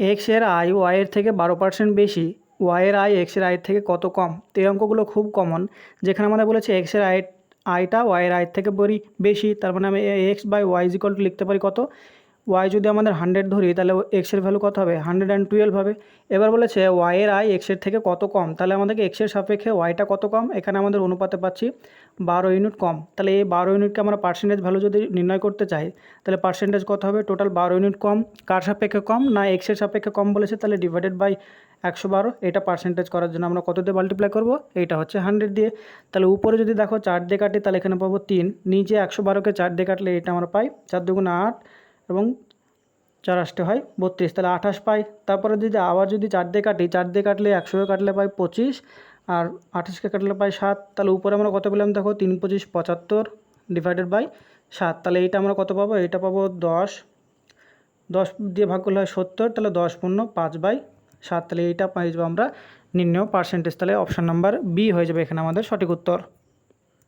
এক্সের আয় ওয়াইয়ের থেকে বারো পার্সেন্ট বেশি। ওয়াইয়ের আয় এক্সের আয়ের থেকে কত কম? তো এই অঙ্কগুলো খুব কমন যেখানে আমাদের বলেছে এক্সের আয়ের আয়টা ওয়াইয়ের আয়ের থেকে বড়ি বেশি, তার মানে আমি X by Y equal to লিখতে পারি কত? ওয়াই যদি আমাদের হান্ড্রেড ধরি, তাহলে এক্সের ভ্যালু কত হবে? হান্ড্রেড অ্যান্ড টুয়েলভ হবে। এবার বলেছে ওয়াইয়ের আয় এক্সের থেকে কত কম? তাহলে আমাদেরকে এক্সের সাপেক্ষে ওয়াইটা কত কম? এখানে আমাদের অনুপাতে পাচ্ছি বারো ইউনিট কম। তাহলে এই বারো ইউনিটকে আমরা পার্সেন্টেজ ভ্যালু যদি নির্ণয় করতে চাই, তাহলে পার্সেন্টেজ কত হবে? টোটাল বারো ইউনিট কম। কার সাপেক্ষে কম? না এক্সের সাপেক্ষে কম বলেছে, তাহলে ডিভাইডেড বাই একশো বারো। এটা পার্সেন্টেজ করার জন্য আমরা কত দিয়ে মাল্টিপ্লাই করব? এইটা হচ্ছে হান্ড্রেড দিয়ে। তাহলে উপরে যদি দেখো, চার দিয়ে কাটি, তাহলে এখানে পাবো তিন। নিচে একশো বারোকে চার দিয়ে কাটলে এটা আমরা পাই। চার দুগুণ আট এবং চার আসতে হয়, বত্রিশ। তাহলে আঠাশ পাই। তারপরে যদি আবার যদি চার দিয়ে কাটি, চার দিয়ে কাটলে একশোকে কাটলে পাই পঁচিশ আর আঠাশকে কাটলে পাই সাত। তাহলে উপরে আমরা কত পেলাম দেখো? তিন পঁচিশ পঁচাত্তর ডিভাইডেড বাই সাত। তাহলে এইটা আমরা কত পাবো? এটা পাবো দশ। দশ দিয়ে ভাগ করলে হয় সত্তর। তাহলে দশ পূর্ণ পাঁচ বাই সাত। তাহলে এইটা পাই যাব আমরা নির্ণয় পার্সেন্টেজ তাহলে অপশান নাম্বার বি হয়ে যাবে এখানে আমাদের সঠিক উত্তর।